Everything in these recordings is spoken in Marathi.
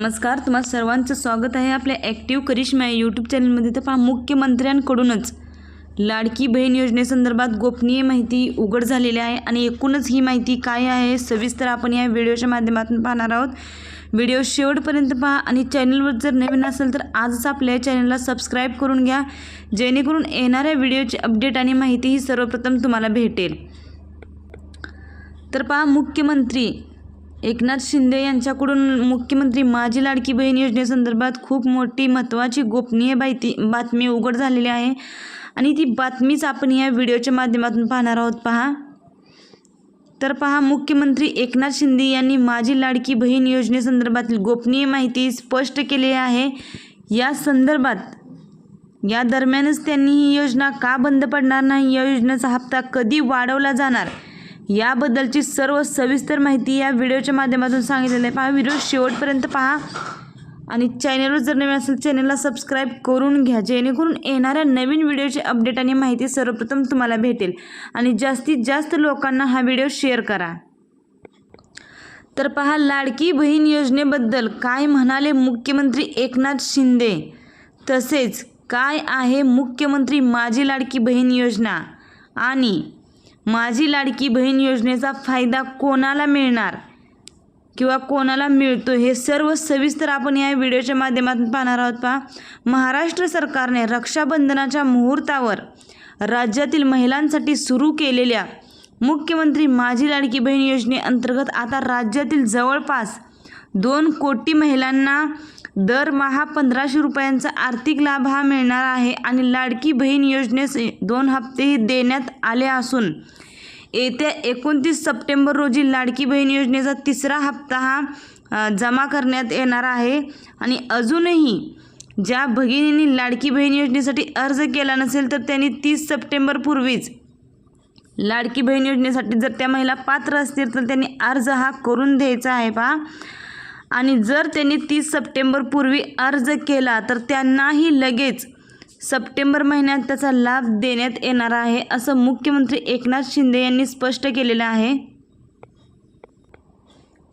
नमस्कार तुम्हा सर्वांचं स्वागत आहे आपल्या ॲक्टिव्ह करिश्मा यूट्यूब चॅनलमध्ये तर पहा मुख्यमंत्र्यांकडूनच लाडकी बहीण योजनेसंदर्भात गोपनीय माहिती उघड झालेली आहे आणि एकूणच ही माहिती काय आहे सविस्तर आपण या व्हिडिओच्या माध्यमातून पाहणार आहोत. व्हिडिओ शेवटपर्यंत पहा आणि चॅनलवर जर नवीन असेल तर आजच आपल्या चॅनलला सबस्क्राईब करून घ्या जेणेकरून येणाऱ्या व्हिडिओची अपडेट आणि माहिती ही सर्वप्रथम तुम्हाला भेटेल. तर पहा मुख्यमंत्री एकनाथ शिंदे यांच्याकडून मुख्यमंत्री माझी लाडकी बहीण योजनेसंदर्भात खूप मोठी महत्त्वाची गोपनीय माहिती बातमी उघड झालेली आहे. आणि ती बातमीच आपण या व्हिडिओच्या माध्यमातून पाहणार आहोत. पहा. तर पहा मुख्यमंत्री एकनाथ शिंदे यांनी माझी लाडकी बहीण योजनेसंदर्भातील गोपनीय माहिती स्पष्ट केली आहे. या संदर्भात या दरम्यानच त्यांनी ही योजना का बंद पडणार नाही? या योजनेचा हप्ता कधी वाढवला जाणार? याबद्दलची सर्व सविस्तर माहिती या व्हिडिओच्या माध्यमातून सांगितलेली आहे. पहा व्हिडिओ शेवटपर्यंत पहा. आणि चॅनलवर जर नवीन असेल चॅनलला सबस्क्राईब करून घ्या. जेणेकरून येणाऱ्या नवीन व्हिडिओचे अपडेट आणि माहिती सर्वप्रथम तुम्हाला भेटेल. आणि जास्तीत जास्त लोकांना हा व्हिडिओ शेअर करा. तर पहा लाडकी बहीण योजनेबद्दल काय म्हणाले मुख्यमंत्री एकनाथ शिंदे? तसेच काय आहे मुख्यमंत्री माझी लाडकी बहीण योजना? आणि माझी लाडकी बहीण योजनेचा फायदा कोणाला मिळणार किंवा कोणाला मिळतो हे सर्व सविस्तर आपण या व्हिडिओच्या माध्यमातून पाहणार आहोत पहा. महाराष्ट्र सरकारने रक्षाबंधनाच्या मुहूर्तावर राज्यातील महिलांसाठी सुरू केलेल्या मुख्यमंत्री माझी लाडकी बहीण योजनेअंतर्गत आता राज्यातील जवळपास दोन कोटी महिलांना दरमहा पंधराशे रुपयांचा आर्थिक लाभ हा मिळणार आहे आणि लाडकी बहीण योजनेस दोन हप्तेही देण्यात आले असून येत्या एकोणतीस सप्टेंबर रोजी लाडकी बहीण योजनेचा तिसरा हप्ता हा जमा करण्यात येणार आहे. आणि अजूनही ज्या भगिनींनी लाडकी बहीण योजनेसाठी अर्ज केला नसेल तर त्यांनी तीस सप्टेंबरपूर्वीच लाडकी बहीण योजनेसाठी जर त्या महिला पात्र असतील तर त्यांनी अर्ज हा करून द्यायचा आहे पहा. आणि जर त्यांनी तीस सप्टेंबरपूर्वी अर्ज केला तर त्यांनाही लगेच सप्टेंबर महिन्यात त्याचा लाभ देण्यात येणार आहे असं मुख्यमंत्री एकनाथ शिंदे यांनी स्पष्ट केलेलं आहे.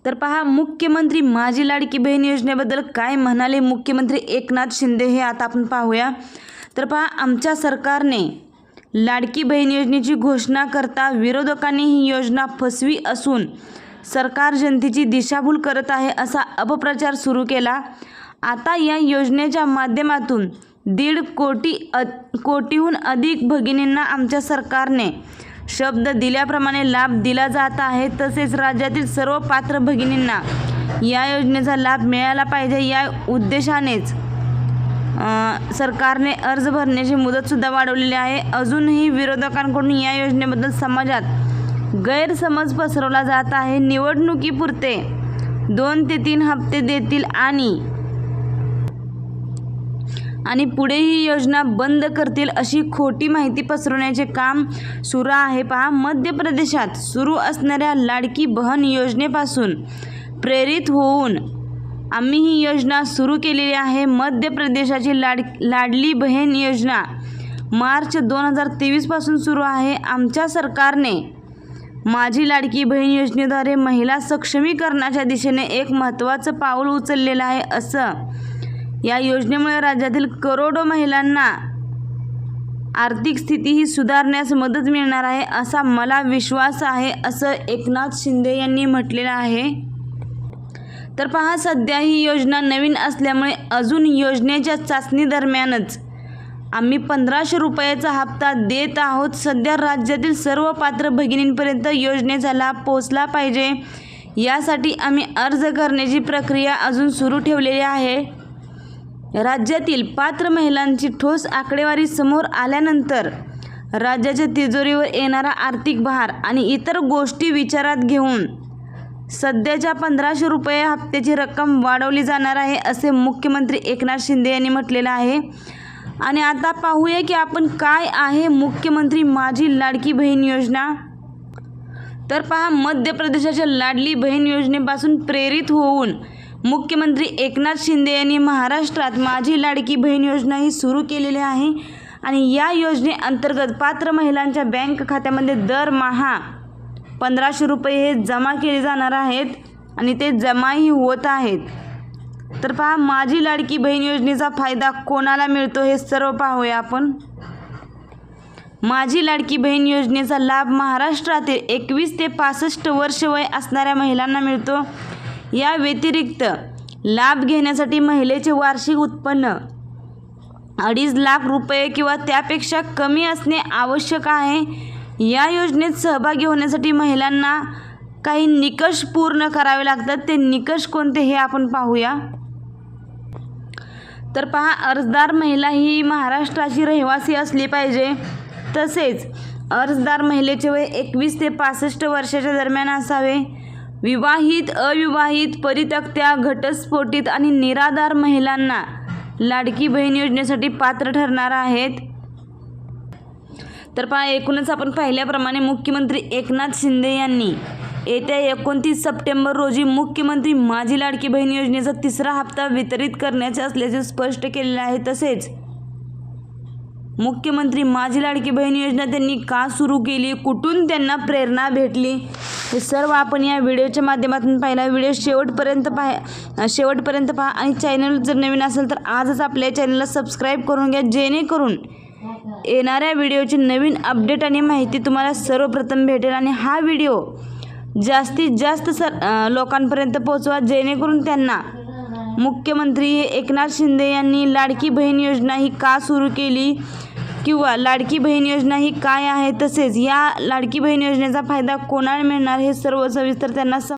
तर पहा मुख्यमंत्री माझी लाडकी बहीण योजनेबद्दल काय म्हणाले मुख्यमंत्री एकनाथ शिंदे हे आता आपण पाहूया. तर पहा आमच्या सरकारने लाडकी बहीण योजनेची घोषणा करता विरोधकांनी ही योजना फसवी असून सरकार जनतेची दिशाभूल करत आहे असा अपप्रचार सुरू केला. आता या योजनेच्या माध्यमातून दीड कोटी अ कोटीहून अधिक भगिनींना आमच्या सरकारने शब्द दिल्याप्रमाणे लाभ दिला जात आहे. तसेच राज्यातील सर्व पात्र भगिनींना या योजनेचा लाभ मिळाला पाहिजे. या उद्देशानेच सरकारने अर्ज भरण्याची मुदतसुद्धा वाढवलेली आहे. अजूनही विरोधकांकडून या योजनेबद्दल समाजात गैरसमज पसरवला जात आहे. निवडणुकीपुरते दोन ते तीन हप्ते देतील आणि आणि पुढे ही योजना बंद करतील अशी खोटी माहिती पसरवण्याचे काम सुरू आहे. पहा मध्य प्रदेशात सुरू असणाऱ्या लाडकी बहन योजनेपासून प्रेरित होऊन आम्ही ही योजना सुरू केलेली आहे. मध्य प्रदेशाची लाड लाडली बहीण योजना मार्च दोन हजार तेवीसपासून सुरू आहे. आमच्या सरकारने माझी लाडकी बहीण योजनेद्वारे महिला सक्षमीकरणाच्या दिशेने एक महत्त्वाचं पाऊल उचललेलं आहे असं. या योजनेमुळे राज्यातील करोडो महिलांना आर्थिक स्थितीही सुधारण्यास मदत मिळणार आहे असा मला विश्वास आहे असं एकनाथ शिंदे यांनी म्हटलेलं आहे. तर पहा सध्या ही योजना नवीन असल्यामुळे अजून योजनेच्या चाचणी दरम्यानच आम्ही पंधराशे रुपयाचा हप्ता देत आहोत. सध्या राज्यातील सर्व पात्र भगिनींपर्यंत योजनेचा लाभ पोचला पाहिजे. यासाठी आम्ही अर्ज करण्याची प्रक्रिया अजून सुरू ठेवलेली आहे. राज्यातील पात्र महिलांची ठोस आकडेवारी समोर आल्यानंतर राज्याच्या तिजोरीवर येणारा आर्थिक भार आणि इतर गोष्टी विचारात घेऊन सध्याच्या पंधराशे रुपये हप्त्याची रक्कम वाढवली जाणार आहे असे मुख्यमंत्री एकनाथ शिंदे यांनी म्हटलेलं आहे. आणि आता पाहूया की आपण काय आहे मुख्यमंत्री माझी लाडकी बहीण योजना. तर पहा मध्य प्रदेशाच्या लाडली बहीण योजनेपासून प्रेरित होऊन मुख्यमंत्री एकनाथ शिंदे यांनी महाराष्ट्रात माझी लाडकी बहीण योजना ही सुरू केलेली आहे. आणि या योजनेअंतर्गत पात्र महिलांच्या बँक खात्यामध्ये दरमहा पंधराशे रुपये हे जमा केले जाणार आहेत आणि ते जमाही होत आहेत. तर पहा माझी लाडकी बहीण योजनेचा फायदा कोणाला मिळतो हे सर्व पाहूया आपण. माझी लाडकी बहीण योजनेचा लाभ महाराष्ट्रातील एकवीस ते पासष्ट वर्ष वय असणाऱ्या महिलांना मिळतो. या व्यतिरिक्त लाभ घेण्यासाठी महिलेचे वार्षिक उत्पन्न अडीच लाख रुपये किंवा त्यापेक्षा कमी असणे आवश्यक आहे. या योजनेत सहभागी होण्यासाठी महिलांना काही निकष पूर्ण करावे लागतात. ते निकष कोणते हे आपण पाहूया. तर पहा अर्जदार महिला ही महाराष्ट्राची रहिवासी असली पाहिजे. तसेच अर्जदार महिलेचे वय एकवीस ते पासष्ट वर्षाच्या दरम्यान असावे. विवाहित अविवाहित परित्यक्त्या घटस्फोटित आणि निराधार महिलांना लाडकी बहीण योजनेसाठी पात्र ठरणार आहेत. तर पहा एकूणच आपण पाहिल्याप्रमाणे मुख्यमंत्री एकनाथ शिंदे यांनी येत्या एकोणतीस सप्टेंबर रोजी मुख्यमंत्री माझी लाडकी बहीण योजनेचा तिसरा हप्ता वितरित करण्याचे असल्याचे स्पष्ट केलेले आहे तसेच मुख्यमंत्री माझी लाडकी बहीण योजना त्यांनी का सुरू केली? कुठून त्यांना प्रेरणा भेटली? हे सर्व आपण या व्हिडिओच्या माध्यमातून पाहिला. व्हिडिओ शेवटपर्यंत पाहा शेवटपर्यंत पहा आणि चॅनल जर नवीन असेल तर आजच आपल्या चॅनलला सबस्क्राईब करून घ्या. जेणेकरून येणाऱ्या व्हिडिओची नवीन अपडेट आणि माहिती तुम्हाला सर्वप्रथम भेटेल आणि हा व्हिडिओ जास्तीत जास्त सर लोकांपर्यंत पोहोचवा जेणेकरून त्यांना मुख्यमंत्री एकनाथ शिंदे यांनी लाडकी बहीण योजना ही का सुरू केली किंवा लाडकी बहीण योजना ही काय आहे तसेच या लाडकी बहीण योजनेचा फायदा कोणाला मिळणार हे सर्व सविस्तर त्यांना सम